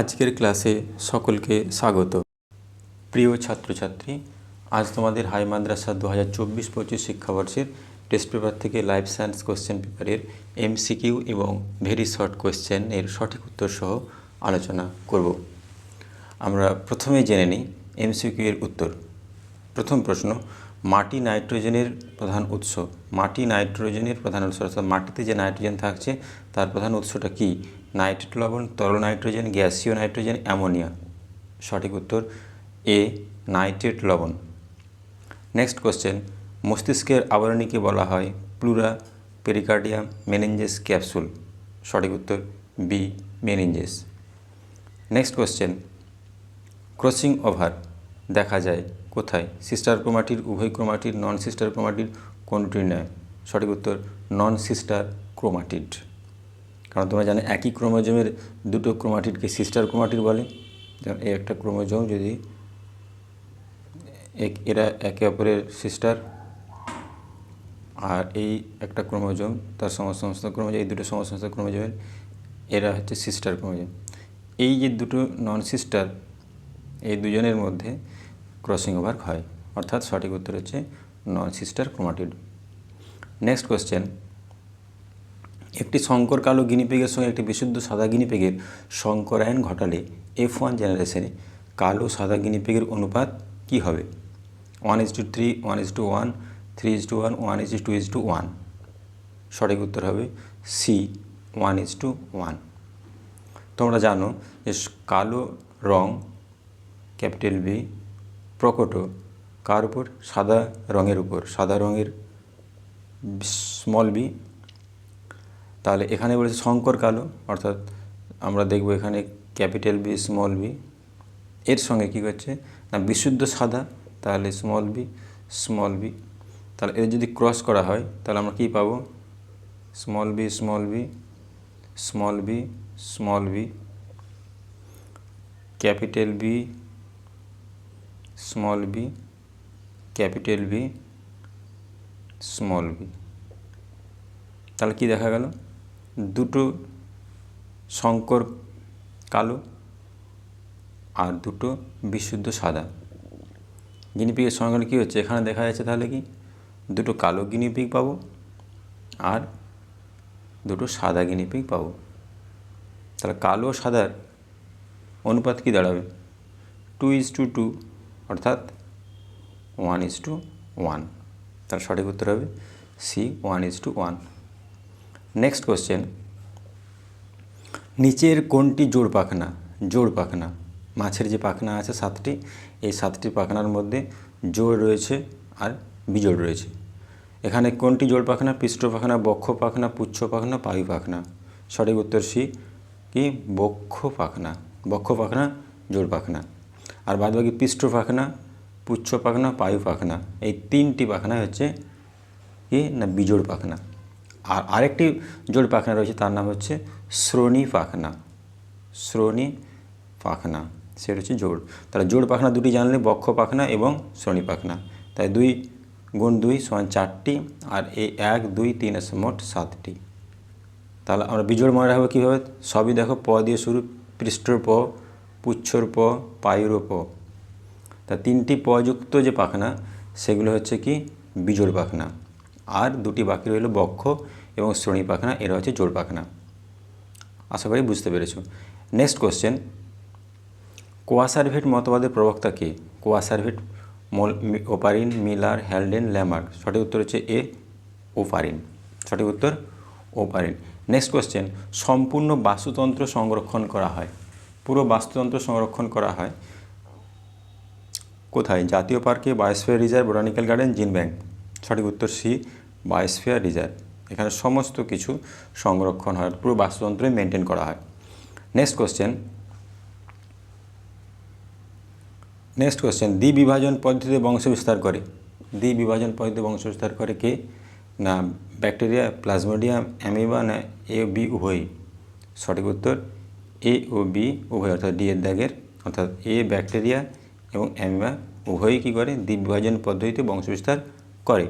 আজকের ক্লাসে সকলকে স্বাগত। প্রিয় ছাত্রছাত্রী, আজ তোমাদের হাই মাদ্রাসা দু হাজার চব্বিশ পঁচিশ শিক্ষাবর্ষের টেস্ট পেপার থেকে লাইফ সায়েন্স কোশ্চেন পেপারের এমসিকিউ এবং ভেরি শর্ট কোশ্চেন এর সঠিক উত্তর সহ আলোচনা করব। আমরা প্রথমে জেনে নিই এমসিকিউ এর উত্তর। প্রথম প্রশ্ন, মাটি নাইট্রোজেনের প্রধান উৎস। মাটি নাইট্রোজেনের প্রধান উৎস অর্থাৎ মাটিতে যে নাইট্রোজেন থাকছে, তার প্রধান উৎসটা কি? নাইট্রেট লবণ, তরল নাইট্রোজেন, গ্যাসীয় নাইট্রোজেন, অ্যামোনিয়া। সঠিক উত্তর, এ নাইট্রেট লবণ। নেক্সট কোশ্চেন, মস্তিষ্কের আবরণীকে বলা হয় প্লুরা পেরিকার্ডিয়াম মেনেঞ্জেস ক্যাপসুল। সঠিক উত্তর, B, meninges. Next question, crossing over দেখা যায় কোথায়? সিস্টার ক্রোমাটির উভয় ক্রোমাটির নন সিস্টার ক্রোমাটির কোনটির নয় সঠিক উত্তর নন সিস্টার ক্রোমাটিড। কারণ তোমরা জানো একই ক্রোমোজোমের দুটো ক্রোমাটিডকে সিস্টার ক্রোমাটিড বলে। যেমন এই একটা ক্রোমোজোম যদি এক, এরা একে অপরের সিস্টার আর এই একটা ক্রোমোজোম তার সমস্ত ক্রোমোজোম, এই দুটো সমস্ত ক্রোমোজোমের, এরা হচ্ছে সিস্টার ক্রোমোজোম। এই যে দুটো নন সিস্টার এই দুজনের মধ্যে ক্রসিং ওভার হয়। অর্থাৎ সঠিক উত্তর হচ্ছে non sister chromatid. Next question একটি শঙ্কর কালো গিনিপেগের সঙ্গে একটি বিশুদ্ধ সাদা গিনিপেগের শঙ্করায়ন ঘটালে এফ ওয়ান জেনারেশনে কালো সাদা গিনিপেগের অনুপাত কী হবে? One is two three one is two one three is two one one is two is two one সঠিক উত্তর হবে C one is two one তোমরা জানো যে কালো রং ক্যাপিটাল বি প্রকট কার উপর? সাদা রঙের উপর। সাদা রঙের স্মল বি তাহলে এখানে বলেছে শঙ্কর কালো, অর্থাৎ আমরা দেখব এখানে ক্যাপিটাল বি স্মল বি এর সঙ্গে কী করছে? না, বিশুদ্ধ সাদা, তাহলে স্মল বি স্মল বি তাহলে এর যদি ক্রস করা হয়, তাহলে আমরা কী পাবো? Small B small B small B small B capital B small B capital B small B তাহলে কি দেখা গেল? দুটো শঙ্কর কালো আর দুটো বিশুদ্ধ সাদা। গিনিপিগের সঙ্গে কী হচ্ছে? এখানে দেখা যাচ্ছে তাহলে কি? দুটো কালো গিনিপিগ পাবো আর দুটো সাদা গিনিপিগ পাবো। তাহলে কালো সাদার অনুপাত কী দাঁড়াবে? টু ইজ টু টু অর্থাৎ ওয়ান ইজ টু ওয়ান। তার সঠিক উত্তর হবে C one is two one. Next question নিচের কোনটি জোড় পাখনা? জোড় পাখনা। মাছের যে পাখনা আছে সাতটি, এই সাতটি পাখনার মধ্যে জোড় রয়েছে আর বিজোড় রয়েছে। এখানে কোনটি জোড় পাখনা? পৃষ্ঠ পাখনা, বক্ষ পাখনা, পুচ্ছ পাখনা পায়ু পাখনা। সঠিক উত্তর সি, কি? বক্ষ পাখনা। বক্ষ পাখনা, জোড় পাখনা। আর বাদ বাকি পৃষ্ঠ পাখনা, পুচ্ছ পাখনা পায়ু পাখনা। এই তিনটি পাখনা হচ্ছে কি? না, বিজোড় পাখনা। আর আরেকটি জোড় পাখনা রয়েছে, তার নাম হচ্ছে শ্রোণী পাখনা। শ্রোণী পাখনা, সেটা হচ্ছে জোড়। তাহলে জোড় পাখনা দুটি জানলে বক্ষ পাখনা এবং শ্রোণী পাখনা। তাই দুই গুণ দুই সমান চারটি, আর এই এক, দুই, তিন আছে মোট সাতটি। তাহলে আমরা বিজোড় মনে রাখব কীভাবে? সবই দেখো, প দিয়ে শুরু, পৃষ্ঠর প, পুচ্ছর প, পায়ুর প। তা তিনটি পযুক্ত যে পাখনা, সেগুলো হচ্ছে কি? বিজোড় পাখনা। আর দুটি বাকি রইল বক্ষ এবং শ্রেণি পাখনা, এরা হচ্ছে জোড় পাখনা। আশা করি বুঝতে পেরেছ। নেক্সট কোশ্চেন কোয়াসারভেট মতবাদের প্রবক্তা কে? কোয়াসারভেট মল ওপারিন, মিলার, হ্যালডেন, ল্যামার্ক। সঠিক উত্তর হচ্ছে এ, ওপারিন। সঠিক উত্তর, ওপারিন। নেক্সট কোশ্চেন সম্পূর্ণ বাস্তুতন্ত্র সংরক্ষণ করা হয়। পুরো বাস্তুতন্ত্র সংরক্ষণ করা হয় কোথায়? জাতীয় পার্কে, biosphere reserve, botanical garden, gene bank. সঠিক উত্তর সি, বায়োস্ফিয়ার রিজার্ভ। এখানে সমস্ত কিছু সংরক্ষণ হয়, পুরো বাস্তুতন্ত্রই মেনটেন করা হয়। নেক্সট কোশ্চেন নেক্সট কোশ্চেন দ্বি বিভাজন পদ্ধতিতে বংশ বিস্তার করে। দ্বি বিভাজন পদ্ধতিতে বংশ বিস্তার করে কে? না, ব্যাকটেরিয়া, প্লাজমোডিয়াম, অ্যামিবা, না, এ বি, উভয়ই। সঠিক উত্তর, এ ও বি, উভয়। অর্থাৎ ডি এর দাগের, অর্থাৎ এ ব্যাকটেরিয়া এবং অ্যামিবা উভয়ই কী করে? দ্বি বিভাজন পদ্ধতিতে বংশ বিস্তার করে।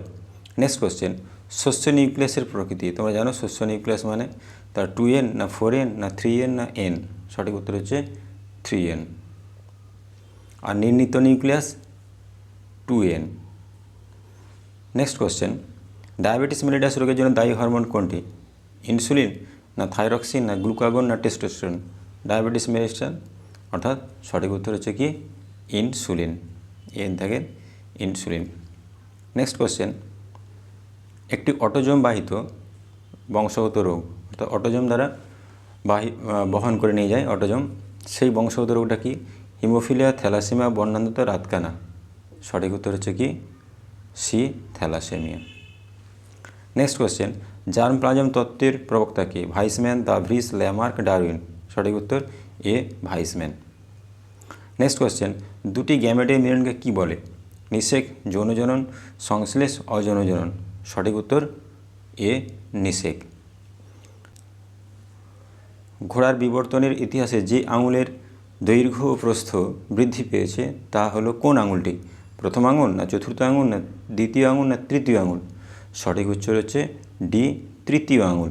নেক্সট কোশ্চেন শস্য নিউক্লিয়াসের প্রকৃতি। তোমরা জানো শস্য নিউক্লিয়াস মানে? তার টু এন না ফোর এন না থ্রি এন না এন সঠিক উত্তর হচ্ছে থ্রি এন আর নির্ণীত nucleus two N next question diabetes mellitus রোগের জন্য দায়ী হরমোন কোনটি? ইনসুলিন না থাইরক্সিন না গ্লুকাগন না টেস্টোস্টেরন ডায়াবেটিস মেলিটাস অর্থাৎ সঠিক উত্তর হচ্ছে কি? ইনসুলিন এন থাকে ইনসুলিন নেক্সট কোশ্চেন একটি অটোজম বাহিত বংশগত রোগ, অর্থাৎ অটোজম দ্বারা বাহি বহন করে নিয়ে যায় অটোজম। সেই বংশগত রোগটা কি? হিমোফিলিয়া, থ্যালাসেমিয়া, বর্ণান্ধতা, রাতকানা। সঠিক উত্তর হচ্ছে কি? C thalassaemia. Next question germ plasm তত্ত্বের প্রবক্তা কে? Weismann de Vries Lamarck, Darwin. সঠিক উত্তর, এ, ভাইসম্যান। নেক্সট কোশ্চেন দুটি গ্যামেটের মিলনকে কি বলে? নিষেক যৌনজনন, সংশ্লেষ অযৌনজনন। সঠিক উত্তর, এ, নিষেক। ঘোড়ার বিবর্তনের ইতিহাসে যে আঙুলের দৈর্ঘ্য ও প্রস্থ বৃদ্ধি পেয়েছে, তা হলো কোন আঙুলটি? প্রথম আঙুল না চতুর্থ আঙুল না দ্বিতীয় আঙুল না তৃতীয় আঙুল? সঠিক উত্তর হচ্ছে ডি, তৃতীয় আঙুল।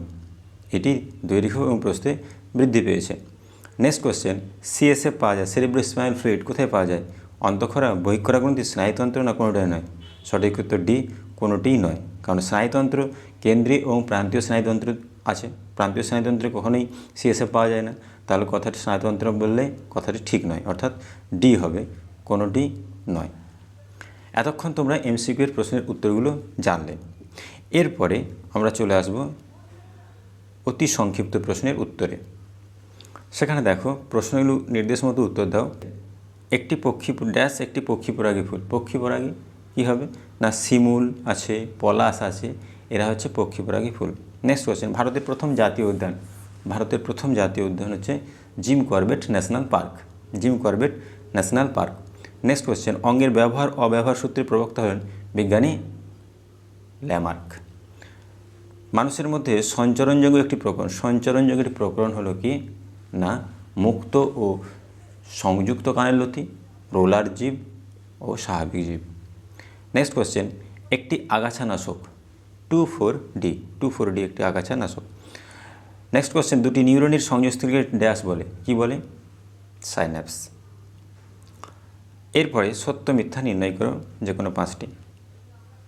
এটি দৈর্ঘ্য এবং প্রস্থে বৃদ্ধি পেয়েছে। নেক্সট কোশ্চেন, সিএসএফ পাওয়া যায়? সেরিব্রো স্পাইনাল ফ্লুইড কোথায় পাওয়া যায়? অন্তঃক্ষরা বহিক্ষরা গ্রন্থি স্নায়ুতন্ত্র না কোনোটাই নয়। সঠিক উত্তর ডি কোনোটিই নয়। কারণ স্নায়ুতন্ত্র কেন্দ্রীয় এবং প্রান্তীয় স্নায়ুতন্ত্র আছে। প্রান্তীয় স্নায়ুতন্ত্রে কখনোই সিএসএফ পাওয়া যায় না। তাহলে কথাটি স্নায়ুতন্ত্র বললে কথাটি ঠিক নয়। অর্থাৎ ডি হবে, কোনোটি নয়। এতক্ষণ তোমরা এমসিকিউ এর প্রশ্নের উত্তরগুলো জানলে। এরপরে আমরা চলে আসব অতি সংক্ষিপ্ত প্রশ্নের উত্তরে। সেখানে দেখো প্রশ্নগুলো নির্দেশ মতো উত্তর দাও। একটি পক্ষী ড্যাশ একটি পক্ষী পরাগী ফুল। পক্ষী পরাগী কী হবে? না, শিমুল আছে, পলাশ আছে, এরা হচ্ছে পক্ষী পরাগী ফুল। নেক্সট কোশ্চেন ভারতের প্রথম জাতীয় উদ্যান। ভারতের প্রথম জাতীয় উদ্যান হচ্ছে Jim Corbett National Park. Jim Corbett National Park. Next question অঙ্গের ব্যবহার, অব্যবহার সূত্রে প্রবক্তা হলেন বিজ্ঞানী ল্যামার্ক। মানুষের মধ্যে সঞ্চরণযোগ্য একটি প্রকরণ। সঞ্চরণযোগ্য একটি প্রকরণ হলো কি? না, মুক্ত ও সংযুক্ত কানের লতি, রোলার জীব ও স্বাভাবিক জীব। নেক্সট কোশ্চেন একটি আগাছা নাশক, two four D, two four D একটি আগাছা নাশক। নেক্সট কোয়েশ্চেন দুটি নিউরনের সংযোগস্থলকে ড্যাশ বলে, কি বলে? সাইন্যাপস এরপরে সত্য মিথ্যা নির্ণয় করো যে কোনো পাঁচটি।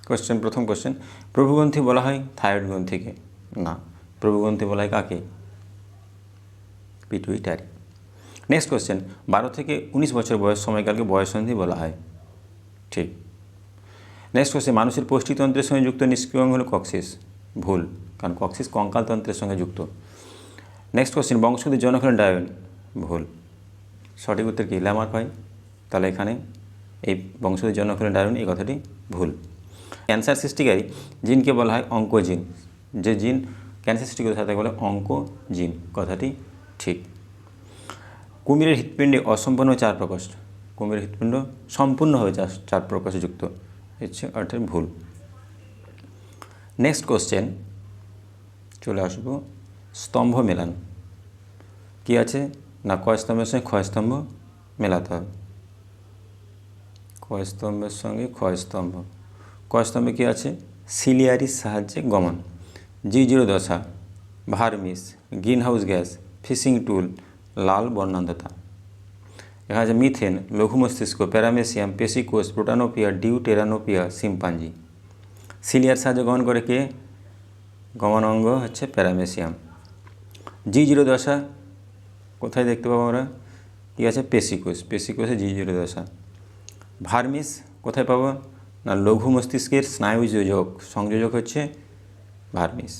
কোশ্চেন প্রথম কোয়েশ্চেন প্রভুগ্রন্থি বলা হয় থাইরয়েড গ্রন্থিকে? না, প্রভুগ্রন্থি বলা হয় কাকে? পিটুইটারি নেক্সট কোশ্চেন বারো থেকে উনিশ বছর বয়স সময়কালকে বয়সন্ধি বলা হয়। ঠিক। নেক্সট কোয়েশ্চেন মানুষের পুষ্টিতন্ত্রের সঙ্গে যুক্ত নিষ্ক্রিয় হলো কক্সিস। ভুল, কারণ কক্সিস কঙ্কালতন্ত্রের সঙ্গে যুক্ত। নেক্সট কোয়েশ্চেন বংশগতির জনক হলেন ডায়ন ভুল। সঠিক উত্তর কি? ল্যামার্ক হয়। তাহলে এখানে এই বংশগতির জনক হলেন ডায়ন এই কথাটি ভুল। ক্যান্সার সৃষ্টিকারী জিনকে বলা হয় অঙ্কোজিন। যে জিন ক্যান্সার সৃষ্টি করে তাকে বলে অঙ্কোজিন। কথাটি ঠিক। কুমিরের হৃৎপিণ্ডে অসম্পূর্ণ চার প্রকাশ। কুমিরের হৃৎপিণ্ড সম্পূর্ণভাবে চার চার প্রকাশে যুক্ত। হচ্ছে অর্থের ভুল। নেক্সট কোশ্চেন চলে আসব। স্তম্ভ মেলান। কি আছে? না, কয় স্তম্ভের সঙ্গে ক্ষয় স্তম্ভ মেলাতে হবে? ক্ষয় স্তম্ভের সঙ্গে ক্ষয় স্তম্ভ। ক্ষয় স্তম্ভে কী আছে? সিলিয়ারির সাহায্যে গমন। জি জিরো দশা, vermis greenhouse gas, fishing tool লাল বর্ণান্ধতা। এখানে আছে মিথেন লঘু মস্তিষ্ক প্যারামেসিয়াম পেসিকোষ প্রোটানোপিয়া, ডিউটেরানোপিয়া সিম্পাঞ্জি সিলিয়ার সাহায্যে গমন করে কে? গমন অঙ্গ হচ্ছে প্যারামেসিয়াম। জি জিরো দশা, কোথায় দেখতে পাবো আমরা? কী আছে? পেসিকোষ পেসিকোষে জি জিরো দশা। ভার্মিস, কোথায় পাবো? না লঘু মস্তিষ্কের স্নায়ু যোজক সংযোজক হচ্ছে ভার্মিস।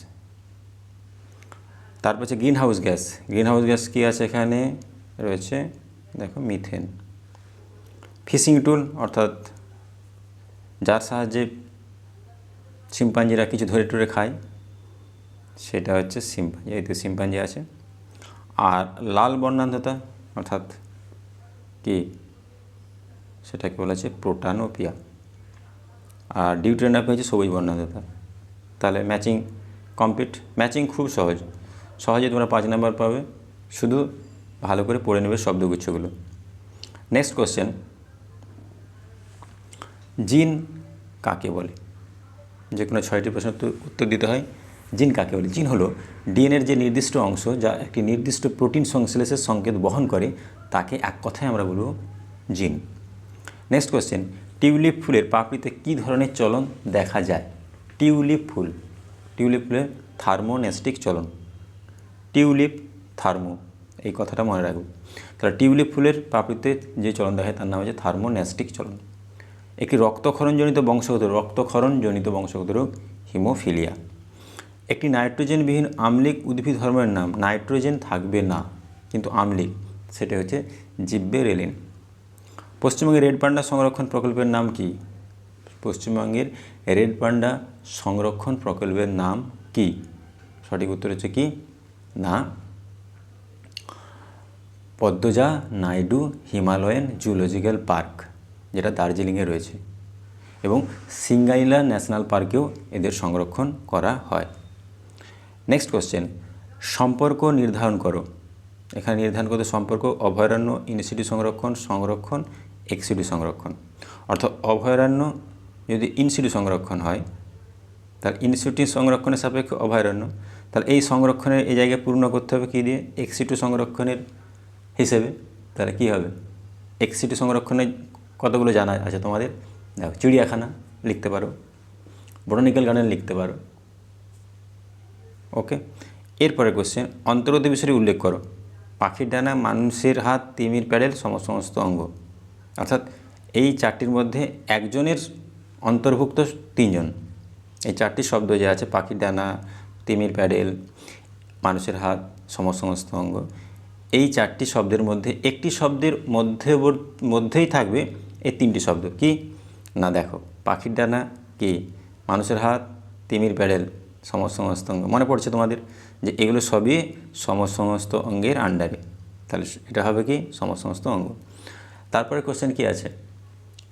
তারপর হচ্ছে green house gas. Green house gas কী আছে এখানে? রয়েছে, দেখো, মিথেন। ফিশিং টুল, অর্থাৎ যার সাহায্যে শিম্পাঞ্জিরা কিছু ধরে টরে খায়, সেটা হচ্ছে শিম্পাঞ্জি, এই তো শিম্পাঞ্জি আছে। আর লাল বর্ণান্ধতা, অর্থাৎ কি? সেটাকে বলা হচ্ছে প্রোটানোপিয়া। আর ডিউটেনাপি হচ্ছে সবুজ বর্ণান্ধতা। তাহলে ম্যাচিং, কমপ্লিট। ম্যাচিং খুব সহজ। সহজে তোমরা পাঁচ নাম্বার পাবে। শুধু ভালো করে পড়ে নেবে শব্দগুচ্ছগুলো। নেক্সট কোশ্চেন জিন কাকে বলে? যে কোনো ছয়টি প্রশ্ন উত্তর দিতে হয়, জিন কাকে বলে? জিন হলো ডিএনএর যে নির্দিষ্ট অংশ, যা একটি নির্দিষ্ট প্রোটিন সংশ্লেষের সংকেত বহন করে, তাকে এক কথায় আমরা বলব জিন। নেক্সট কোয়েশ্চেন টিউলিপ ফুলের পাপড়িতে কী ধরনের চলন দেখা যায়? টিউলিপ ফুল, টিউলিপ ফুলের থার্মোনেস্টিক চলন। টিউলিপ থার্মো, এই কথাটা মনে রাখব তাহলে টিউলিপ ফুলের পাপড়িতে যে চলন দেখা তার নাম হচ্ছে থার্মোনেস্টিক চলন। একটি রক্তক্ষরণজনিত বংশগত রক্তক্ষরণজনিত বংশগত রোগ হিমোফিলিয়া। একটি নাইট্রোজেনবিহীন আম্লিক উদ্ভিদ ধর্মের নাম, নাইট্রোজেন থাকবে না, কিন্তু আম্লিক, সেটা হচ্ছে জিব্বেরেলিন। পশ্চিমবঙ্গের রেড পান্ডা সংরক্ষণ প্রকল্পের নাম কি? পশ্চিমবঙ্গের রেড পান্ডা সংরক্ষণ প্রকল্পের নাম কি? সঠিক উত্তর হচ্ছে কি? না। Padmaja Naidu Himalayan zoological park, যেটা দার্জিলিংয়ে রয়েছে, এবং সিঙ্গাইলা ন্যাশনাল পার্কেও এদের সংরক্ষণ করা হয়। নেক্সট কোশ্চেন, সম্পর্ক নির্ধারণ করো। এখানে নির্ধারণ করতে সম্পর্ক, অভয়ারণ্য, ইনসিটি সংরক্ষণ সংরক্ষণ, এক্সিটি সংরক্ষণ। অর্থাৎ অভয়ারণ্য যদি ইনসিটি সংরক্ষণ হয় তাহলে ইনসিটি সংরক্ষণের সাপেক্ষে অভয়ারণ্য। তাহলে এই সংরক্ষণের, এই জায়গায় পূর্ণ করতে হবে কী দিয়ে? এক্সিটু সংরক্ষণের হিসেবে। তাহলে কী হবে? এক্সিটু সংরক্ষণের কতগুলো জানা আছে তোমাদের? দেখো, চিড়িয়াখানা লিখতে পারো, বোটানিক্যাল গার্ডেন লিখতে পারো। ওকে? এরপরে কোশ্চেন অন্তর্গত বিষয়টি উল্লেখ করো। পাখির ডানা, মানুষের হাত, তিমির প্যাডেল, সমস্ত সমস্ত অঙ্গ। অর্থাৎ এই চারটির মধ্যে একজনের অন্তর্ভুক্ত তিনজন। এই চারটি শব্দ যে আছে পাখির ডানা, তিমির, প্যাডেল, মানুষের হাত সম সমস্ত অঙ্গ, এই চারটি শব্দের মধ্যে, একটি শব্দের মধ্যে মধ্যেই থাকবে এই তিনটি শব্দ। কি? না, দেখো। পাখির ডানা কি? মানুষের হাত, তিমির, প্যাডেল সমস্ত সমস্ত অঙ্গ। মনে পড়ছে তোমাদের যে এগুলো সবই সমস্ত সমস্ত অঙ্গের আন্ডারে। তাহলে এটা হবে কি? সমস্ত সমস্ত অঙ্গ। তারপরে কোশ্চেন কি আছে?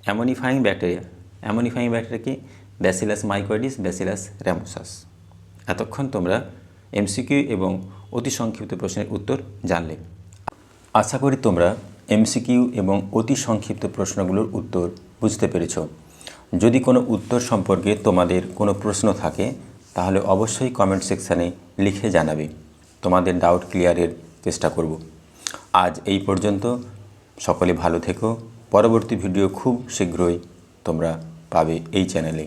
অ্যামোনিফাইং ব্যাকটেরিয়া অ্যামোনিফাইং ব্যাকটেরিয়া কি? ব্যাসিলাস মাইকোয়েডিস ব্যাসিলাস র্যামোসাস এতক্ষণ তোমরা এমসিকিউ এবং অতি সংক্ষিপ্ত প্রশ্নের উত্তর জানলে। আশা করি তোমরা এমসিকিউ এবং অতি সংক্ষিপ্ত প্রশ্নগুলোর উত্তর বুঝতে পেরেছ। যদি কোনো উত্তর সম্পর্কে তোমাদের কোনো প্রশ্ন থাকে, তাহলে অবশ্যই কমেন্ট সেকশানে লিখে জানাবে। তোমাদের ডাউট ক্লিয়ারের চেষ্টা করব। আজ এই পর্যন্ত। সকলে ভালো থেকো। পরবর্তী ভিডিও খুব শীঘ্রই তোমরা পাবে এই চ্যানেলে